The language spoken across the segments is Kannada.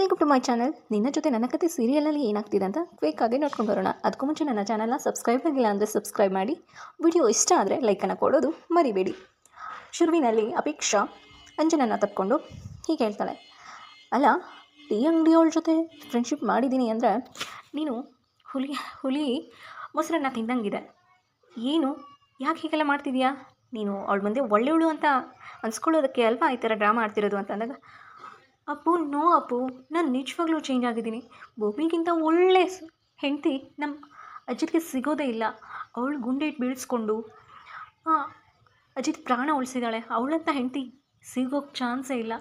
ವೆಲ್ಕಮ್ ಟು ಮೈ ಚಾನಲ್ ನಿನ್ನ ಜೊತೆ ನನ್ನ ಕತೆ ಸೀರಿಯಲಲ್ಲಿ ಏನಾಗ್ತಿದೆ ಅಂತ ಕ್ವೇಕಾಗಿ ನೋಡ್ಕೊಂಡು ಬರೋಣ. ಅದಕ್ಕೂ ಮುಂಚೆ ನನ್ನ ಚಾನಲ್ನ ಸಬ್ಸ್ಕ್ರೈಬ್ ಆಗಿಲ್ಲ ಅಂದರೆ ಸಬ್ಸ್ಕ್ರೈಬ್ ಮಾಡಿ. ವಿಡಿಯೋ ಇಷ್ಟ ಆದರೆ ಲೈಕನ್ನು ಕೊಡೋದು ಮರಿಬೇಡಿ. ಶುರುವಿನಲ್ಲಿ ಅಪೇಕ್ಷಾ ಅಂಜನನ್ನು ತಕ್ಕೊಂಡು ಹೀಗೆ ಹೇಳ್ತಾಳೆ. ಅಲ್ಲ, ಟೀ ಅಂಗಡಿಯವಳ ಜೊತೆ ಫ್ರೆಂಡ್ಶಿಪ್ ಮಾಡಿದ್ದೀನಿ ಅಂದರೆ ನೀನು ಹುಲಿ ಹುಲಿ ಮೊಸರನ್ನ ತಿಂದಂಗಿದೆ. ಏನು? ಯಾಕೆ ಹೀಗೆಲ್ಲ ಮಾಡ್ತಿದ್ಯಾ? ನೀನು ಅವಳ ಮುಂದೆ ಒಳ್ಳೆಯವಳು ಅಂತ ಅನ್ಸ್ಕೊಳ್ಳೋದಕ್ಕೆ ಅಲ್ವಾ ಈ ಥರ ಡ್ರಾಮಾ ಆಡ್ತಿರೋದು? ಅಂತ ಅಂದಾಗ ಅಪ್ಪು, ನೋ ಅಪ್ಪು, ನಾನು ನಿಜವಾಗ್ಲೂ ಚೇಂಜ್ ಆಗಿದ್ದೀನಿ. ಭೂಮಿಗಿಂತ ಒಳ್ಳೆ ಹೆಂಡತಿ ನಮ್ಮ ಅಜಿತ್ಗೆ ಸಿಗೋದೇ ಇಲ್ಲ. ಅವಳು ಗುಂಡೆ ಇಟ್ಟು ಬೀಳಿಸ್ಕೊಂಡು ಅಜಿತ್ ಪ್ರಾಣ ಉಳಿಸಿದಾಳೆ ಅವಳಂತ ಹೆಂಡತಿ ಸಿಗೋಕ್ಕೆ ಚಾನ್ಸೇ ಇಲ್ಲ.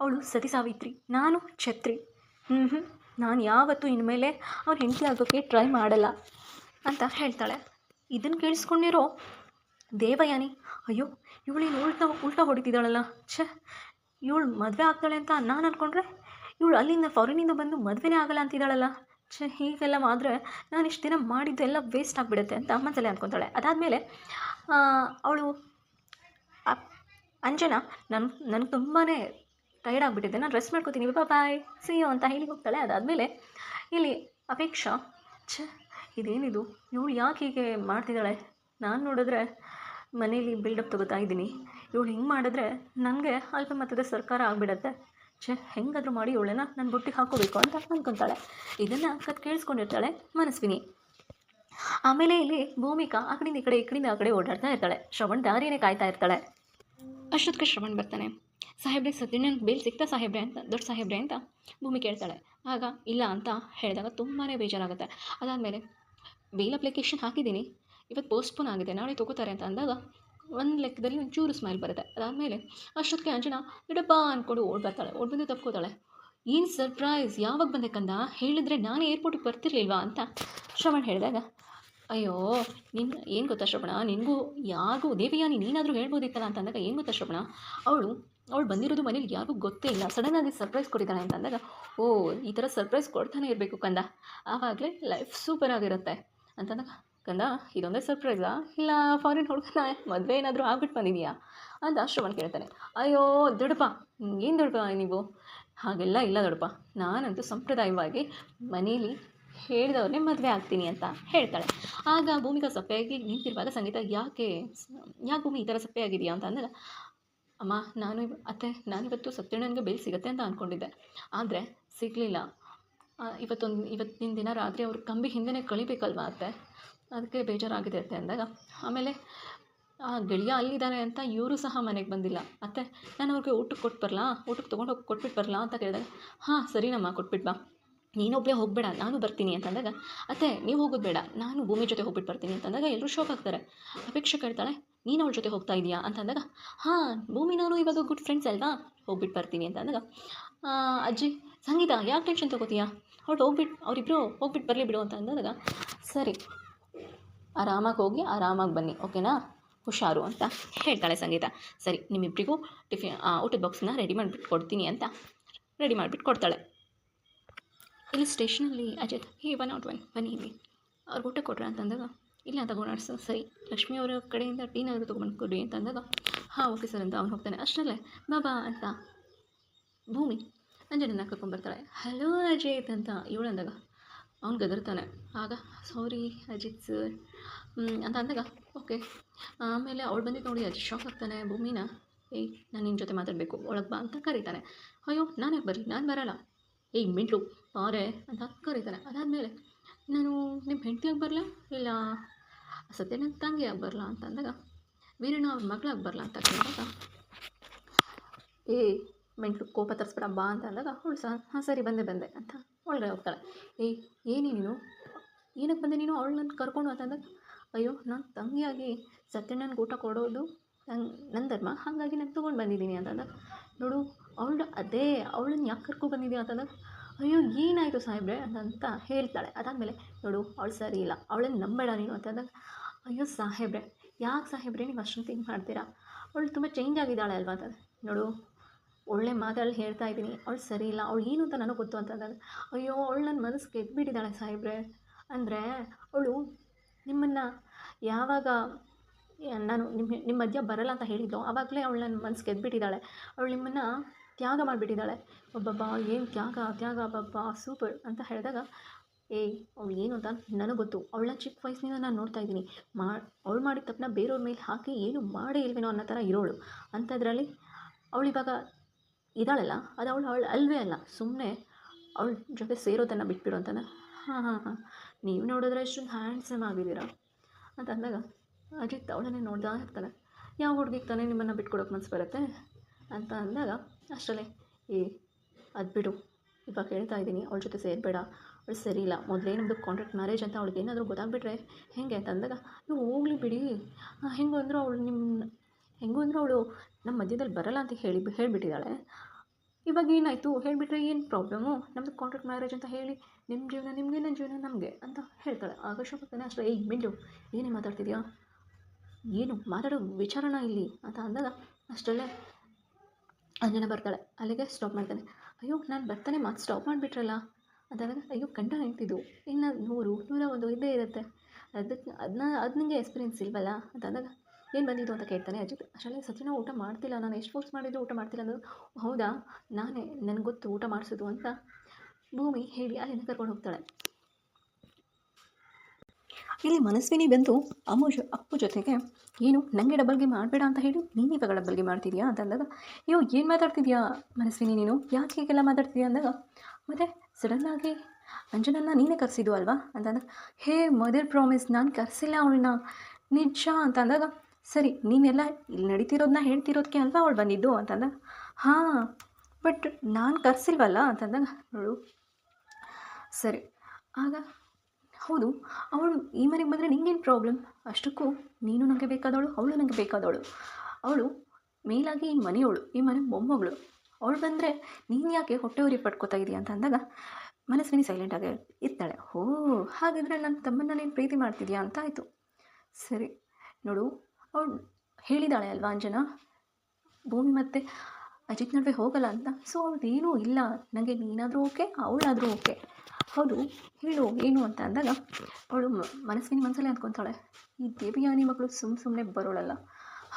ಅವಳು ಸತಿ ಸಾವಿತ್ರಿ, ನಾನು ಛತ್ರಿ. ಹ್ಞೂ ಹ್ಞೂ ನಾನು ಯಾವತ್ತೂ ಇನ್ಮೇಲೆ ಅವ್ರ ಹೆಂಡತಿ ಆಗೋಕ್ಕೆ ಟ್ರೈ ಮಾಡಲ್ಲ ಅಂತ ಹೇಳ್ತಾಳೆ. ಇದನ್ನು ಕೇಳಿಸ್ಕೊಂಡಿರೋ ದೇವಯಾನಿ, ಅಯ್ಯೋ, ಇವಳೇನು ಉಲ್ಟಾ ಉಲ್ಟಾ ಹೊಡಿತಿದ್ದಾಳಲ್ಲ? ಛೇ ಇವಳು ಮದುವೆ ಆಗ್ತಾಳೆ ಅಂತ ನಾನು ಅಂದ್ಕೊಂಡ್ರೆ ಇವಳು ಅಲ್ಲಿಂದ ಫಾರಿನಿಂದ ಬಂದು ಮದುವೆನೇ ಆಗಲ್ಲ ಅಂತಿದ್ದಾಳಲ್ಲ? ಛೇ, ಹೀಗೆಲ್ಲ ಆದರೆ ನಾನು ಇಷ್ಟು ದಿನ ಮಾಡಿದ್ದು ಎಲ್ಲ ವೇಸ್ಟ್ ಆಗಿಬಿಡುತ್ತೆ ಅಂತ ಮನಸ್ಸಲ್ಲೇ ಅಂದ್ಕೊತಾಳೆ ಅದಾದಮೇಲೆ ಅವಳು ಅಂಜನಾ ನನ್ನ ನನಗೆ ತುಂಬಾ ಟೈರ್ಡ್ ಆಗಿಬಿಟ್ಟಿದೆ ನಾನು ರೆಸ್ಟ್ ಮಾಡ್ಕೋತೀನಿ. ಬಾ ಬಾಯ್ ಸಿ ಯು ಅಂತ ಹೇಳಿ ಹೋಗ್ತಾಳೆ. ಅದಾದಮೇಲೆ, ಇಲ್ಲಿ ಅಪೇಕ್ಷಾ, ಛ, ಇದೇನಿದು? ಇವಳು ಯಾಕೆ ಹೀಗೆ ಮಾಡ್ತಿದ್ದಾಳೆ? ನಾನು ನೋಡಿದ್ರೆ ಮನೇಲಿ ಬಿಲ್ಡಪ್ ತಗೋತಾ ಇದ್ದೀನಿ. ಇವಳು ಹಿಂಗೆ ಮಾಡಿದ್ರೆ ನನಗೆ ಅಲ್ಪಮತದ ಸರ್ಕಾರ ಆಗಿಬಿಡತ್ತೆ? ಛೆ, ಹೆಂಗಾದರೂ ಮಾಡಿ ಇವಳನ್ನ ನನ್ನ ಬುಟ್ಟಿಗೆ ಹಾಕೋಬೇಕು ಅಂತ ಅಂದ್ಕೊತಾಳೆ ಇದನ್ನು ಕತ್ ಕೇಳಿಸ್ಕೊಂಡಿರ್ತಾಳೆ ಮನಸ್ವಿನಿ. ಆಮೇಲೆ ಇಲ್ಲಿ ಭೂಮಿಕಾ ಆ ಕಡೆಯಿಂದ ಈ ಕಡೆ, ಈ ಕಡೆಯಿಂದ ಆ ಕಡೆ ಓಡಾಡ್ತಾ ಇರ್ತಾಳೆ. ಶ್ರವಣ್ ದಾರಿಯೇ ಕಾಯ್ತಾ ಇರ್ತಾಳೆ. ಅಷ್ಟೊತ್ತಿಗೆ ಶ್ರವಣ್ ಬರ್ತಾನೆ. ಸಾಹೇಬ್ರೆ ಸದ್ಯನ ಬೇಲ್ ಸಿಗ್ತಾ ಸಾಹೇಬ್ರೆ ಅಂತ, ದೊಡ್ಡ ಸಾಹೇಬ್ರೆ ಅಂತ ಭೂಮಿ ಕೇಳ್ತಾಳೆ. ಆಗ ಇಲ್ಲ ಅಂತ ಹೇಳಿದಾಗ ತುಂಬಾ ಬೇಜಾರಾಗುತ್ತೆ. ಅದಾದಮೇಲೆ, ಬೇಲ್ ಅಪ್ಲಿಕೇಶನ್ ಹಾಕಿದ್ದೀನಿ. ಇವತ್ತು ಪೋಸ್ಟ್ಪೋನ್ ಆಗಿದೆ. ನಾಳೆ ತೊಗೋತಾರೆ ಅಂತ ಅಂದಾಗ ಒಂದು ಲೆಕ್ಕದಲ್ಲಿ ಒಂಚೂರು ಸ್ಮೈಲ್ ಬರುತ್ತೆ. ಅದಾದಮೇಲೆ ಅಷ್ಟೊತ್ತಿಗೆ ಅಂಜನಾ ಇಡಪ್ಪ ಅಂದ್ಕೊಂಡು ಓಡ್ ಬರ್ತಾಳೆ. ಓಡ್ ಬಂದು ತಪ್ಕೋತಾಳೆ. ಏನು ಸರ್ಪ್ರೈಸ್ ಯಾವಾಗ ಬಂದೆ ಕಂದ? ಹೇಳಿದರೆ ನಾನು ಏರ್ಪೋರ್ಟಿಗೆ ಬರ್ತಿರ್ಲಿಲ್ವಾ ಅಂತ ಶ್ರವಣ್ ಹೇಳಿದಾಗ, ಅಯ್ಯೋ ನಿನ್ನ ಏನು ಗೊತ್ತಾ ಶ್ರವಣ? ನಿನಗೂ, ಯಾರಿಗೂ, ದೇವಿಯಾನಿ ನೀನಾದರೂ ಹೇಳ್ಬೋದಿತ್ತಲ್ಲ? ಅಂತ ಅಂದಾಗ, ಏನು ಗೊತ್ತಾ ಶ್ರವಣ? ಅವಳು ಅವಳು ಬಂದಿರೋದು ಮನೇಲಿ ಯಾರಿಗೂ ಗೊತ್ತೇ ಇಲ್ಲ. ಸಡನ್ನಾಗಿ ಸರ್ಪ್ರೈಸ್ ಕೊಟ್ಟಿದ್ದಾಳೆ ಅಂತ ಅಂದಾಗ, ಓ, ಈ ಥರ ಸರ್ಪ್ರೈಸ್ ಕೊಡ್ತಾನೆ ಇರಬೇಕು ಕಂದ. ಆವಾಗಲೇ ಲೈಫ್ ಸೂಪರ್ ಆಗಿರುತ್ತೆ. ಅಂತಂದಾಗ ಕಂದ, ಇದೊಂದೇ ಸರ್ಪ್ರೈಸಾ? ಇಲ್ಲ ಫಾರಿನ್ ಹುಡುಗನ ಮದುವೆ ಏನಾದರೂ ಆಗ್ಬಿಟ್ಟು ಬಂದಿದೆಯಾ? ಅಂತ ಶ್ರವಣ್ ಕೇಳ್ತಾನೆ. ಅಯ್ಯೋ, ದೊಡ್ಡಪ್ಪ ಏನು ದೊಡ್ಡಪ್ಪ ನೀವು? ಹಾಗೆಲ್ಲ ಇಲ್ಲ ದೊಡ್ಡಪ್ಪ. ನಾನಂತೂ ಸಂಪ್ರದಾಯವಾಗಿ ಮನೇಲಿ ಹೇಳಿದವ್ರನ್ನೇ ಮದುವೆ ಆಗ್ತೀನಿ ಅಂತ ಹೇಳ್ತಾಳೆ. ಆಗ ಭೂಮಿಕಾ ಸಪ್ಪೆಯಾಗಿ ನಿಂತಿರುವಾಗ ಸಂಗೀತ, ಯಾಕೆ? ಯಾಕೆ ಭೂಮಿ ಈ ಥರ ಸಪ್ಪೆಯಾಗಿದೆಯಾ? ಅಂತ ಅಂದಾಗ, ಅಮ್ಮ, ನಾನು ಅತ್ತೆ ನಾನಿವತ್ತು ಸತ್ಯಣ್ಣನಿಗೆ ಬೇಲ್ ಸಿಗುತ್ತೆ ಅಂತ ಅಂದ್ಕೊಂಡಿದ್ದೆ ಆದರೆ ಸಿಗಲಿಲ್ಲ. ಇವತ್ತೊಂದು, ಇವತ್ತಿನ ದಿನ ರಾತ್ರಿ ಅವ್ರ ಕಂಬಿ ಹಿಂದೆನೇ ಕಳಿಬೇಕಲ್ವಾ ಅತ್ತೆ? ಅದಕ್ಕೆ ಬೇಜಾರಾಗಿದೆ ಅಂತ ಅಂದಾಗ, ಆಮೇಲೆ, ಆ ಗೆಳೆಯ ಅಲ್ಲಿದ್ದಾನೆ ಅಂತ ಇವರು ಸಹ ಮನೆಗೆ ಬಂದಿಲ್ಲ. ಅತ್ತೆ, ನಾನು ಅವ್ರಿಗೆ ಊಟಕ್ಕೆ ಕೊಟ್ಟು ಬರಲಾ? ಊಟಕ್ಕೆ ತೊಗೊಂಡು ಹೋಗಿ ಕೊಟ್ಬಿಟ್ಟು ಬರಲಾ ಅಂತ ಕೇಳಿದಾಗ, ಹಾಂ ಸರಿನಮ್ಮ ಕೊಟ್ಬಿಟ್ಟು ಬಾ. ನೀನೊಬ್ಬಳೇ ಹೋಗಬೇಡ, ನಾನು ಬರ್ತೀನಿ ಅಂತಂದಾಗ ಅತ್ತೆ, ನೀವು ಹೋಗೋದು ಬೇಡ, ನಾನು ಭೂಮಿ ಜೊತೆ ಹೋಗ್ಬಿಟ್ಟು ಬರ್ತೀನಿ ಅಂತಂದಾಗ ಎಲ್ಲರೂ ಶೋಕ್ ಆಗ್ತಾರೆ. ಅಪೇಕ್ಷೆ ಕೇಳ್ತಾಳೆ, ನೀನು ಅವಳ ಜೊತೆ ಹೋಗ್ತಾ ಇದೀಯಾ ಅಂತಂದಾಗ ಹಾಂ, ಭೂಮಿ ನಾನು ಇವಾಗ ಗುಡ್ ಫ್ರೆಂಡ್ಸ್ ಅಲ್ವಾ? ಹೋಗ್ಬಿಟ್ಟು ಬರ್ತೀನಿ ಅಂತ ಅಂದಾಗ ಅಜ್ಜಿ, ಸಂಗೀತ, ಯಾಕೆ ಟೆನ್ಷನ್ ತೊಗೋತೀಯಾ? ಅವ್ಳು ಹೋಗ್ಬಿಟ್ಟು ಅವರಿಬ್ಬರು ಹೋಗ್ಬಿಟ್ಟು ಬರಲಿ ಬಿಡು ಅಂತ ಅಂದಾಗ, ಸರಿ ಆರಾಮಾಗಿ ಹೋಗಿ, ಆರಾಮಾಗಿ ಬನ್ನಿ, ಓಕೆನಾ? ಹುಷಾರು ಅಂತ ಹೇಳ್ತಾಳೆ ಸಂಗೀತ. ಸರಿ ನಿಮ್ಮಿಬ್ಬರಿಗೂ ಟಿಫಿನ್ ಊಟದ ಬಾಕ್ಸನ್ನ ರೆಡಿ ಮಾಡಿಬಿಟ್ಟು ಕೊಡ್ತೀನಿ ಅಂತ ರೆಡಿ ಮಾಡಿಬಿಟ್ಟು ಕೊಡ್ತಾಳೆ. ಇಲ್ಲಿ ಸ್ಟೇಷನಲ್ಲಿ Ajith, hey one out one ಬನ್ನಿ ಇಲ್ಲಿ. ಅವ್ರಿಗೆ ಊಟ ಕೊಟ್ರ ಅಂತಂದಾಗ, ಇಲ್ಲ ತಗೊಂಡು ಸರಿ. ಲಕ್ಷ್ಮಿ ಅವರ ಕಡೆಯಿಂದ ಟೀನಾದರೂ ತೊಗೊಂಡು ಕೊಡಿ ಅಂತ ಅಂದಾಗ ಹಾಂ, ಓಕೆ ಸರ್ ಅಂತ ಅವ್ನು ಹೋಗ್ತಾನೆ. ಅಷ್ಟರಲ್ಲೇ ಬಾಬಾ ಅಂತ ಭೂಮಿ ಅಂಜನನ್ನ ಕರ್ಕೊಂಡ್ಬರ್ತಾಳೆ ಹಲೋ ಅಜಯ್ ಅಂತ ಇವಳು ಅಂದಾಗ ಅವ್ನು ಗದರ್ತಾನೆ. ಆಗ, ಸಾರಿ, ಅಜಿತ್ ಸರ್. ಅಂತ ಅಂದಾಗ, ಓಕೆ. ಆಮೇಲೆ ಅವಳು ಬಂದಿದ್ದು ನೋಡಿ ಅಜಿತ್ ಶಾಕ್ ಆಗ್ತಾನೆ, ಭೂಮಿನ? ಏಯ್ ನಾನು ನಿನ್ನ ಜೊತೆ ಮಾತಾಡಬೇಕು, ಒಳಗೆ ಬಾ, ಅಂತ ಕರೀತಾನೆ. ಅಯ್ಯೋ, ನಾನು ಯಾಕೆ ಬರಲಿ? ನಾನು ಬರಲ್ಲ. ಏಯ್ ಮಿಂಟ್ಲು, ಪಾರೆ, ಅಂತ ಕರೀತಾನೆ. ಅದಾದಮೇಲೆ, ನಾನು ನಿಮ್ಮ ಹೆಂಡತಿಯಾಗಿ ಬರಲ? ಇಲ್ಲ ಸತ್ಯ ನನ್ನ ತಂಗಿಯಾಗಿ ಬರಲ? ಅಂತ ಅಂದಾಗ, ವೀರಣ್ಣ ಅವ್ರ ಮಗಳಾಗಿ ಬರಲ? ಅಂತ ಕೇಳಿದಾಗ, ಏ ಮೆಂಟ್ಲು ಕೋಪ ತರಿಸ್ಬೇಡ ಬಾ ಅಂತ ಅಂದಾಗ ಅವಳು ಸಹ, ಹಾಂ ಸರಿ ಬಂದೆ ಬಂದೆ ಅಂತ ಒಳಗಡೆ ಹೋಗ್ತಾಳೆ. ಏಯ್, ಏನೇ ನೀನು? ಏನಕ್ಕೆ ಬಂದೆ ನೀನು? ಅವಳು ನನ್ನ ಕರ್ಕೊಂಡು ಅಂತಂದಾಗ ಅಯ್ಯೋ, ನಾನು ತಂಗಿಯಾಗಿ ಸತ್ಯಣ್ಣನಿಗೆ ಊಟ ಕೊಡೋದು, ನಂಗೆ ನನ್ನ ಧರ್ಮ, ಹಾಗಾಗಿ ನಾನು ತೊಗೊಂಡು ಬಂದಿದ್ದೀನಿ ಅಂತಂದಾಗ, ನೋಡು, ಅವಳು ಅದೇ, ಅವಳನ್ನ ಯಾಕೆ ಕರ್ಕೊ ಬಂದಿದ್ದೀಯ ಅಂತಂದಾಗ, ಅಯ್ಯೋ, ಏನಾಯಿತು ಸಾಹೇಬ್ರೆ ಅಂತ ಹೇಳ್ತಾಳೆ. ಅದಾದಮೇಲೆ, ನೋಡು, ಅವಳು ಸರಿ ಇಲ್ಲ, ಅವಳನ್ನ ನಂಬೇಡ ನೀನು ಅಂತಂದಾಗ, ಅಯ್ಯೋ ಸಾಹೇಬ್ರೆ, ಯಾಕೆ ಸಾಹೇಬ್ರೆ, ನೀವು ಅಷ್ಟೊಂದು ಥಿಂಕ್ ಮಾಡ್ತೀರಾ? ಅವಳು ತುಂಬ ಚೇಂಜ್ ಆಗಿದ್ದಾಳೆ ಅಲ್ವಾ ಅಂತ ನೋಡು ಒಳ್ಳೆ ಮಾತಲ್ಲಿ ಹೇಳ್ತಾ ಇದ್ದೀನಿ. ಅವಳು ಸರಿ ಇಲ್ಲ. ಅವಳು ಏನು ಅಂತ ನನಗೆ ಗೊತ್ತು ಅಂತಂದಾಗ ಅಯ್ಯೋ, ಅವಳು ನನ್ನ ಮನಸ್ಸು ಗೆದ್ದುಬಿಟ್ಟಿದ್ದಾಳೆ ಸಾಹೇಬ್ರೆ. ಅಂದರೆ ಅವಳು ನಿಮ್ಮನ್ನು ಯಾವಾಗ, ನಾನು ನಿಮ್ಮ ನಿಮ್ಮ ಮಧ್ಯ ಬರಲ್ಲ ಅಂತ ಹೇಳಿದ್ದು ಆವಾಗಲೇ ಅವಳು ನನ್ನ ಮನಸ್ಸು ಗೆದ್ದುಬಿಟ್ಟಿದ್ದಾಳೆ ಅವಳು ನಿಮ್ಮನ್ನು ತ್ಯಾಗ ಮಾಡಿಬಿಟ್ಟಿದ್ದಾಳೆ. ಒಬ್ಬಬ್ಬ ಏನು ತ್ಯಾಗ ತ್ಯಾಗ, ಅಬ್ಬಬ್ಬ ಸೂಪರ್ ಅಂತ ಹೇಳಿದಾಗ, ಏಯ್, ಅವಳು ಏನು ಅಂತ ನನಗೆ ಗೊತ್ತು. ಅವಳನ್ನ ಚಿಕ್ಕ ವಯಸ್ಸಿನಿಂದ ನಾನು ನೋಡ್ತಾ ಇದ್ದೀನಿ. ಮಾ, ಅವಳು ಮಾಡಿದ ತಪ್ಪನ್ನ ಬೇರೆಯವ್ರ ಮೇಲೆ ಹಾಕಿ ಏನು ಮಾಡೇ ಇಲ್ವೇನೋ ಅನ್ನೋ ಥರ ಇರೋಳು. ಅಂಥದ್ರಲ್ಲಿ ಅವಳಿವಾಗ ಇದ್ದಾಳಲ್ಲ? ಅದು ಅವಳು ಅವಳು ಅಲ್ವೇ ಅಲ್ಲ. ಸುಮ್ಮನೆ ಅವಳ ಜೊತೆ ಸೇರೋದನ್ನು ಬಿಟ್ಬಿಡು ಅಂತಾನೆ ಹಾಂ ಹಾಂ ಹಾಂ. ನೀವು ನೋಡಿದ್ರೆ ಎಷ್ಟೊಂದು ಹ್ಯಾಂಡ್ಸಮ್ ಆಗಿದ್ದೀರಾ? ಅಂತ ಅಂದಾಗ, ಅಜಿತ್ ಅವಳನ್ನೇ ನೋಡ್ದಾ ಇರ್ತಾನೆ. ಯಾವ ಹುಡುಗಿಗೆ ತಾನೇ ನಿಮ್ಮನ್ನು ಬಿಟ್ಕೊಡೋಕೆ ಮನಸ್ಸು ಬರುತ್ತೆ? ಅಂತ ಅಂದಾಗ, ಅಷ್ಟರಲ್ಲೇ, ಏ, ಅದು ಬಿಡು. ಇವಾಗ ಹೇಳ್ತಾ ಇದ್ದೀನಿ, ಅವಳ ಜೊತೆ ಸೇರಬೇಡ. ಅವಳು ಸರಿ ಇಲ್ಲ. ಮೊದಲೇ ನಮ್ಮದು ಕಾಂಟ್ರಾಕ್ಟ್ ಮ್ಯಾರೇಜ್ ಅಂತ ಅವಳಿಗೆ ಏನಾದರೂ ಗೊತ್ತಾಗ್ಬಿಟ್ರೆ ಹೇಗೆ ಅಂತ ಅಂದಾಗ, ನೀವು ಹೋಗ್ಲಿ ಬಿಡಿ. ಹೆಂಗೆ ಅಂದರೂ ಅವಳು ನಿಮ್ಮ ಹೆಂಗೂ ಅಂದರೂ ಅವಳು ನಮ್ಮ ಮಧ್ಯದಲ್ಲಿ ಬರಲ್ಲ ಅಂತ ಹೇಳಿ ಹೇಳಿಬಿಟ್ಟಿದ್ದಾಳೆ. ಇವಾಗ ಏನಾಯಿತು? ಹೇಳಿಬಿಟ್ರೆ ಏನು ಪ್ರಾಬ್ಲಮು? ನಮ್ಮದು ಕಾಂಟ್ರಾಕ್ಟ್ ಮ್ಯಾರೇಜ್ ಅಂತ ಹೇಳಿ ನಿಮ್ಮ ಜೀವನ ನಿಮಗೆ ನನ್ನ ಜೀವನ ನಮಗೆ ಅಂತ ಹೇಳ್ತಾಳೆ. ಆಗ ಶೋಭಕ್ಕನೇ ಅಷ್ಟೇ, ಏಯ್ ಮಿಂಡು ಏನೇ ಮಾತಾಡ್ತಿದ್ಯಾ? ಏನು, ಮಾತಾಡೋ ವಿಚಾರಣ ಇಲ್ಲಿ ಅಂತ ಅಂದಾಗ ಅಷ್ಟರಲ್ಲೇ ಅಂಜನ ಬರ್ತಾಳೆ. ಅಲ್ಲಿಗೆ ಸ್ಟಾಪ್ ಮಾಡ್ತಾನೆ. ಅಯ್ಯೋ, ನಾನು ಬರ್ತಾನೆ, ಮಾತು ಸ್ಟಾಪ್ ಮಾಡಿಬಿಟ್ರಲ್ಲ? ಅದಾದಾಗ ಅಯ್ಯೋ ಕಂಡ ನಿಂತಿದ್ದು ಇನ್ನು ನೂರು, ನೂರ ಒಂದು ಇದ್ದೇ ಇರುತ್ತೆ. ಅದಕ್ಕೆ ಅದನ್ನ ಅದು ನಿಮಗೆ ಎಕ್ಸ್ಪೀರಿಯನ್ಸ್ ಇಲ್ವಲ್ಲ? ಅಂತ ಅಂದಾಗ ಏನು ಬಂದಿದ್ದು ಅಂತ ಕೇಳ್ತಾನೆ ಅಜಿತ್. ಅಷ್ಟೇ ಸಚಿನ ಊಟ ಮಾಡ್ತಿಲ್ಲ. ನಾನು ಎಷ್ಟು ಫೋರ್ಸ್ ಮಾಡಿದ್ರು ಊಟ ಮಾಡ್ತಿಲ್ಲ ಅನ್ನೋದು ಹೌದಾ? ನಾನೇ, ನನಗೆ ಗೊತ್ತು ಊಟ ಮಾಡಿಸೋದು ಅಂತ. ಭೂಮಿ ಹೇಳಿ ಅಲ್ಲಿಂದ ಕರ್ಕೊಂಡು ಹೋಗ್ತಾಳೆ. ಇಲ್ಲಿ ಮನಸ್ವಿನಿ ಬಂದು ಅಮ್ಮು ಜೊ, ಅಪ್ಪು ಜೊತೆಗೆ, ಏನು ನನಗೆ ಡಬಲ್ ಮಾಡಬೇಡ ಅಂತ ಹೇಳಿ ನೀನು ಇವಾಗ ಡಬಲ್ ಮಾಡ್ತಿದ್ಯಾ ಅಂತ ಅಂದಾಗ, ಅಯ್ಯೋ, ಏನು ಮಾತಾಡ್ತಿದ್ಯಾ ಮನಸ್ವಿನಿ ನೀನು? ಯಾಕೆ ಹೀಗೆಲ್ಲ ಮಾತಾಡ್ತಿದ್ಯಾ? ಅಂದಾಗ, ಮತ್ತು ಸಡನ್ನಾಗಿ ಅಂಜನನ್ನ ನೀನೇ ಕರೆಸಿದ್ದು ಅಲ್ವಾ? ಅಂತಂದಾಗ ಹೇ ಮದರ್ ಪ್ರಾಮಿಸ್ ನಾನು ಕರೆಸಿಲ್ಲ ಅವಳನ್ನ. ನಿಜ? ಅಂತ ಅಂದಾಗ ಸರಿ, ನೀನೆಲ್ಲ ಇಲ್ಲಿ ನಡೀತಿರೋದನ್ನ ಹೇಳ್ತಿರೋದಕ್ಕೆ ಅಲ್ವಾ ಅವಳು ಬಂದಿದ್ದು? ಅಂತಂದಾಗ, ಹಾಂ ಬಟ್ ನಾನು ಕರೆಸಿಲ್ವಲ್ಲ? ಅಂತಂದಾಗ, ನೋಡು. ಸರಿ, ಆಗ, ಹೌದು, ಅವಳು ಈ ಮನೆಗೆ ಬಂದರೆ ನಿಂಗೇನು ಪ್ರಾಬ್ಲಮ್ ಅಷ್ಟಕ್ಕೂ ನೀನು ನನಗೆ ಬೇಕಾದವಳು, ಅವಳು ನನಗೆ ಬೇಕಾದವಳು. ಅವಳು ಮೇಲಾಗಿ ಈ ಮನೆಯವಳು, ಈ ಮನೆ ಮೊಮ್ಮಗಳು. ಅವಳು ಬಂದರೆ ನೀನು ಯಾಕೆ ಹೊಟ್ಟೆ ಉರಿ ಪಡ್ಕೋತಾ ಇದೀಯ? ಅಂತ ಅಂದಾಗ ಮನಸ್ವಿನಿ ಸೈಲೆಂಟಾಗಿ ಇರ್ತಾಳೆ. ಓ, ಹಾಗಿದ್ರೆ ನನ್ನ ತಮ್ಮನ್ನ ನೀನು ಪ್ರೀತಿ ಮಾಡ್ತಿದ್ಯಾ? ಅಂತ ಆಯಿತು ಸರಿ, ನೋಡು ಅವಳು ಹೇಳಿದಾಳೆ ಅಲ್ವಾ ಅಂಜನ? ಭೂಮಿ ಮತ್ತು ಅಜಿತ್ ನಡುವೆ ಹೋಗಲ್ಲ ಅಂತ. ಸೊ ಅವಳದೇನೂ ಇಲ್ಲ. ನನಗೆ ನೀನಾದರೂ ಓಕೆ ಅವಳಾದರೂ ಓಕೆ ಹೌದು, ಹೇಳು, ಏನು ಅಂತ ಅಂದಾಗ ಅವಳು ಮನಸ್ಸಿನ ಮನಸ್ಸಲ್ಲೇ ಅಂದ್ಕೊತಾಳೆ. ಈ ದೇವಿಯಾನಿ ಮಗಳು ಸುಮ್ಮ ಸುಮ್ಮನೆ ಬರೋಳಲ್ಲ.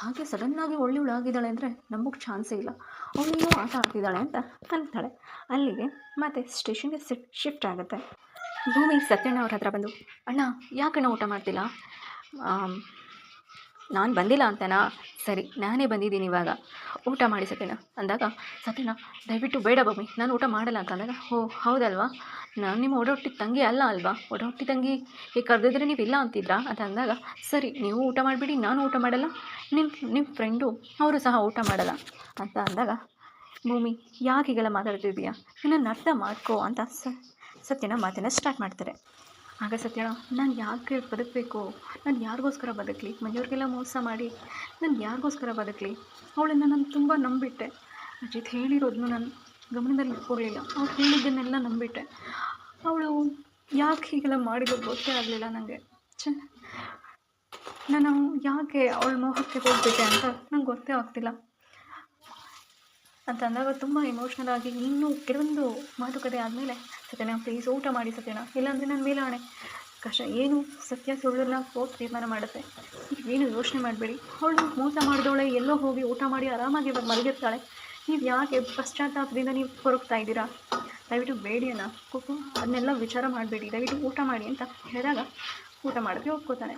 ಹಾಗೆ ಸಡನ್ನಾಗಿ ಒಳ್ಳೆಯವಳಾಗಿದ್ದಾಳೆ ಅಂದರೆ ನಮಗೆ ಚಾನ್ಸೇ ಇಲ್ಲ. ಅವಳೇನೋ ಆಟ ಆಡ್ತಿದ್ದಾಳೆ ಅಂತ ಅಂತಾಳೆ ಅಲ್ಲಿಗೆ ಮತ್ತೆ ಸ್ಟೇಷನ್ಗೆ ಸಿಟ್ ಶಿಫ್ಟ್ ಆಗುತ್ತೆ. ಭೂಮಿ ಸತ್ಯಣ್ಣ ಅವ್ರ ಹತ್ರ ಬಂದು, ಅಣ್ಣ, ಯಾಕಣ್ಣ ಊಟ ಮಾಡ್ತಿಲ್ಲ? ನಾನು ಬಂದಿಲ್ಲ ಅಂತನಾ? ಸರಿ, ನಾನೇ ಬಂದಿದ್ದೀನಿ ಇವಾಗ. ಊಟ ಮಾಡಿ ಸತ್ಯನ ಅಂದಾಗ ಸತ್ಯನ ದಯವಿಟ್ಟು ಬೇಡ ಬಮ್ಮಿ ನಾನು ಊಟ ಮಾಡಲ್ಲ ಅಂತ ಅಂದಾಗ ಓ ಹೌದಲ್ವಾ? ನಾನು ನಿಮ್ಮ ಒಡೊಟ್ಟಿ ತಂಗಿ ಅಲ್ಲ ಅಲ್ವಾ? ಒಡೊಟ್ಟಿ ತಂಗಿ ಈಗ ಕರೆದಿದ್ರೆ ನೀವು ಇಲ್ಲ ಅಂತಿದ್ರಾ? ಅಂತ ಅಂದಾಗ, ಸರಿ, ನೀವು ಊಟ ಮಾಡಿಬಿಡಿ, ನಾನು ಊಟ ಮಾಡಲ್ಲ ನಿಮ್ಮ ನಿಮ್ಮ ಫ್ರೆಂಡು ಅವರು ಸಹ ಊಟ ಮಾಡಲ್ಲ ಅಂತ ಅಂದಾಗ, ಭೂಮಿ, ಯಾಕೆ ಹೀಗೆಲ್ಲ ಮಾತಾಡ್ತಿದ್ದೀಯಾ? ನಿನ್ನನ್ನು ಅರ್ಥ ಮಾಡ್ಕೋ ಅಂತ ಸತ್ಯನ ಮಾತನ್ನು ಸ್ಟಾರ್ಟ್ ಮಾಡ್ತಾರೆ. ಆಗ ಸತ್ಯ, ನಾನು ಯಾಕೆ ಬದುಕಬೇಕು? ನಾನು ಯಾರಿಗೋಸ್ಕರ ಬದುಕಲಿ? ಮನೆಯವ್ರಿಗೆಲ್ಲ ಮೋಸ ಮಾಡಿ. ನಾನು ಯಾರಿಗೋಸ್ಕರ ಬದುಕಲಿ? ಅವಳನ್ನು ನಾನು ತುಂಬ ನಂಬಿಟ್ಟೆ. ಅಜಿತ್ ಹೇಳಿರೋದನ್ನು ನಾನು ಗಮನದಲ್ಲಿ ಇಟ್ಕೊಳ್ಳಿಲ್ಲ ಅವ್ಳು ಹೇಳಿದ್ದನ್ನೆಲ್ಲ ನಂಬಿಟ್ಟೆ. ಅವಳು ಯಾಕೆ ಹೀಗೆಲ್ಲ ಮಾಡಿದ್ದು ಗೊತ್ತೇ ಆಗಲಿಲ್ಲ ನನಗೆ ಚ ನಾನು ಯಾಕೆ ಅವಳ ಮೋಹಕ್ಕೆ ಹೋಗ್ಬಿಟ್ಟೆ ಅಂತ ನಂಗೆ ಗೊತ್ತೇ ಆಗ್ತಿಲ್ಲ. ಅಂತ ಅಂದಾಗ ತುಂಬ ಎಮೋಷ್ನಲ್ ಆಗಿ ಇನ್ನೂ ಕೆಲವೊಂದು ಮಾತುಕತೆ ಆದಮೇಲೆ ಸತ್ಯನ ಪ್ಲೀಸ್ ಊಟ ಮಾಡಿ ಸತ್ಯನ ಇಲ್ಲಾಂದರೆ ನನ್ನ ಮೇಲೆ ಆಣೆ. ಕಷ್ಟ, ಏನು ಸತ್ಯ ಸುಳ್ಳನ್ನ ಕೋರ್ಟ್ ತೀರ್ಮಾನ ಮಾಡುತ್ತೆ. ಏನು ಯೋಚನೆ ಮಾಡಬೇಡಿ. ಅವಳು ಮೋಸ ಮಾಡಿದವಳೆ, ಎಲ್ಲೋ ಹೋಗಿ ಊಟ ಮಾಡಿ ಆರಾಮಾಗಿ ಇವಾಗ ಮಲಗಿರ್ತಾಳೆ. ನೀವು ಯಾಕೆ ಪಶ್ಚಾತ್ತಾಪದಿಂದ ನೀವು ಹೊರಗ್ತಾ ಇದ್ದೀರಾ? ದಯವಿಟ್ಟು ಬೇಡಿ ಅನ್ನ ಕೊಕ್ಕು ಅದನ್ನೆಲ್ಲ ವಿಚಾರ ಮಾಡಬೇಡಿ. ದಯವಿಟ್ಟು ಊಟ ಮಾಡಿ ಅಂತ ಹೇಳಿದಾಗ ಊಟ ಮಾಡೋಕ್ಕೆ ಒಪ್ಕೋತಾನೆ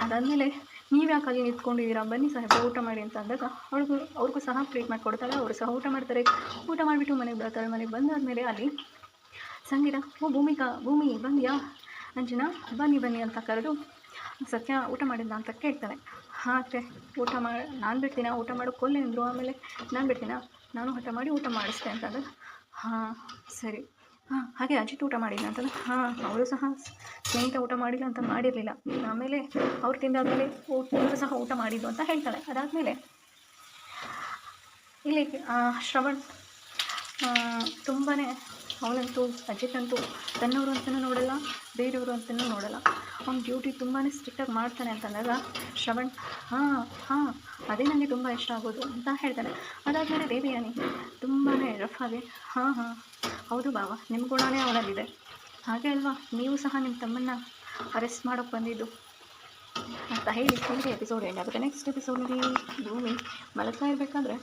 ಅದಾದಮೇಲೆ ನೀವು ಯಾಕೆ ಅಲ್ಲಿ ನಿಂತ್ಕೊಂಡಿದ್ದೀರಾ? ಬನ್ನಿ ಸಾಹೇಬ ಊಟ ಮಾಡಿ ಅಂತ ಅಂದಾಗ ಅವ್ರಿಗೂ ಅವ್ರಿಗೂ ಸಹ ಟ್ರೀಟ್ಮೆಂಟ್ ಕೊಡ್ತಾಳೆ ಅವರು ಸಹ ಊಟ ಮಾಡ್ತಾರೆ. ಊಟ ಮಾಡಿಬಿಟ್ಟು ಮನೆಗೆ ಬರ್ತಾರೆ. ಮನೆಗೆ ಬಂದಾದಮೇಲೆ ಅಲ್ಲಿ, ಸಂಗೀತ, ಓ, ಭೂಮಿಕಾ, ಭೂಮಿ, ಬಂದ್ಯಾ? ಅಂಜನಾ, ಬನ್ನಿ ಬನ್ನಿ ಅಂತ ಕರೆದು ಸತ್ಯ ಊಟ ಮಾಡಿದ್ದ ಅಂತ ಕೇಳ್ತಾನೆ ಹಾಂ ಊಟ ಮಾಡಿ ನಾನು ಬಿಡ್ತೀನ? ಊಟ ಮಾಡೋಕ್ಕೆ ಕೊಲ್ಲೆ ಅಂದರು. ಆಮೇಲೆ ನಾನು ಬಿಡ್ತೀನ? ನಾನು ಹಠ ಮಾಡಿ ಊಟ ಮಾಡಿಸ್ತೆ ಅಂತಂದ್ರೆ ಹಾಂ, ಸರಿ. ಹಾಂ, ಹಾಗೆ ಅಜಿತ್ ಊಟ ಮಾಡಿಲ್ಲ ಅಂತಂದ್ರೆ ಹಾಂ ಅವರು ಸಹ ಸ್ನೇಹಿತ ಊಟ ಮಾಡಿಲ್ಲ ಅಂತ ಮಾಡಿರಲಿಲ್ಲ. ಆಮೇಲೆ ಅವ್ರು ತಿಂದಾದಮೇಲೆ ಊಟ ಸಹ ಊಟ ಮಾಡಿದ್ದು ಅಂತ ಹೇಳ್ತಾಳೆ. ಅದಾದಮೇಲೆ ಇಲ್ಲಿ ಶ್ರವಣ್ ತುಂಬಾ ಅವನಂತೂ ಅಜಿತ್ ಅಂತೂ ತನ್ನವರು ಅಂತಲೂ ನೋಡಲ್ಲ, ಬೇರೆಯವರು ಅಂತಲೂ ನೋಡಲ್ಲ. ಅವ್ನ ಡ್ಯೂಟಿ ತುಂಬಾ ಸ್ಟ್ರಿಕ್ಟಾಗಿ ಮಾಡ್ತಾನೆ ಅಂತಂದಾಗ ಶ್ರವಣ್. ಹಾಂ ಹಾಂ, ಅದೇ ನನಗೆ ತುಂಬ ಇಷ್ಟ ಆಗೋದು ಅಂತ ಹೇಳ್ತಾನೆ. ಅದಾದಮೇಲೆ ದೇವಿಯಾನಿ ತುಂಬಾ ರಫ್ ಆಗಿ, ಹಾಂ ಹಾಂ ಹೌದು ಬಾವ ನಿಮ್ಮ ಗುಣನೇ ಅವನಲ್ಲಿದೆ. ಹಾಗೆ ಅಲ್ವಾ, ನೀವು ಸಹ ನಿಮ್ಮ ತಮ್ಮನ್ನ ಅರೆಸ್ಟ್ ಮಾಡೋಕ್ಕೆ ಬಂದಿದ್ದು. ಅಂತ ಹೇಳಿ ಇಲ್ಲಿಗೆ ಎಪಿಸೋಡ್ ಎಂಡ್ ಆಗುತ್ತೆ. ನೆಕ್ಸ್ಟ್ ಎಪಿಸೋಡಲ್ಲಿ ಭೂಮಿ ಮಲಗ್ತಾ ಇರಬೇಕಾದ್ರೆ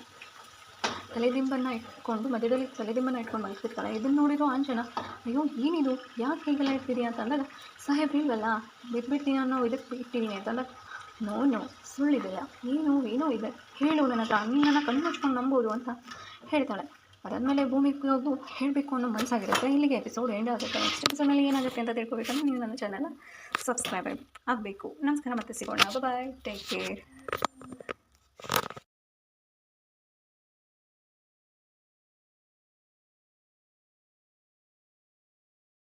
ತಲೆದಿಂಬನ್ನು ಇಟ್ಕೊಂಡು, ಮಧ್ಯದಲ್ಲಿ ತಲೆದಿಂಬನ್ನು ಇಟ್ಕೊಂಡು ಮಲಗಿಸ್ತಿರ್ತಾಳೆ ಇದನ್ನು ನೋಡಿರೋ ಆಂಜನ ಅಯ್ಯೋ, ಏನಿದು? ಯಾಕೆ ಹೀಗೆಲ್ಲ ಇರ್ತೀರಿ ಅಂತ ಅಂದಾಗ, ಸಾಹೇಬ್ರು ಇಲ್ವಲ್ಲ ಬಿದ್ದುಬಿಡ್ತೀನಿ ಅನ್ನೋ ಇದಕ್ಕೆ ಇಟ್ಟಿದ್ದೀನಿ ಅಂತ ಅಂದಾಗ, ನೋ ನೋ ಸುಳ್ಳಿದೆಯಾ ಏನು, ಏನೋ ಇದೆ. ಹೇಳು, ನನ್ನ ಹತ್ರ ನನ್ನ ಕಣ್ಣು ಮುಚ್ಕೊಂಡು ನಂಬೋದು ಅಂತ ಹೇಳ್ತಾಳೆ. ಅದಾದಮೇಲೆ ಭೂಮಿಗೆ ಹೋಗು ಹೇಳಬೇಕು ಅನ್ನೋ ಮನಸ್ಸಾಗಿರುತ್ತೆ. ಇಲ್ಲಿಗೆ ಎಪಿಸೋಡ್ ಎಂಡ್ ಆಗುತ್ತೆ. ನೆಕ್ಸ್ಟ್ ಎಪಿಸೋಡ್ನಲ್ಲಿ ಏನಾಗುತ್ತೆ ಅಂತ ತಿಳ್ಕೊಬೇಕಂದ್ರೆ ನೀವು ನನ್ನ ಚಾನಲ್ನ ಸಬ್ಸ್ಕ್ರೈಬ್ ಆಗಬೇಕು. ನಮಸ್ಕಾರ ಮತ್ತೆ ಸಿಗೋಣ. Bye take care